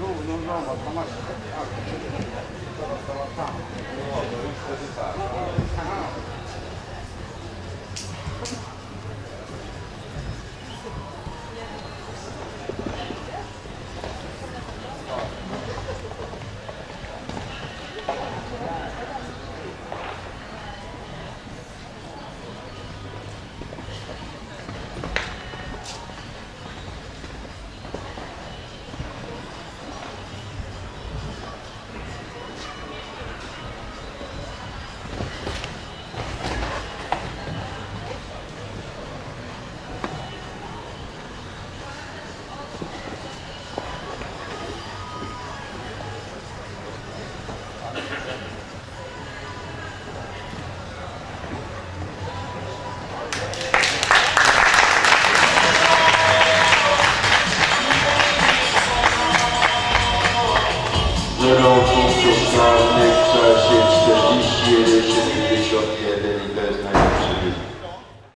Doğru, normal, normal. Żerowców, czarnych w czasie 41, 71 i bez najmniejszych.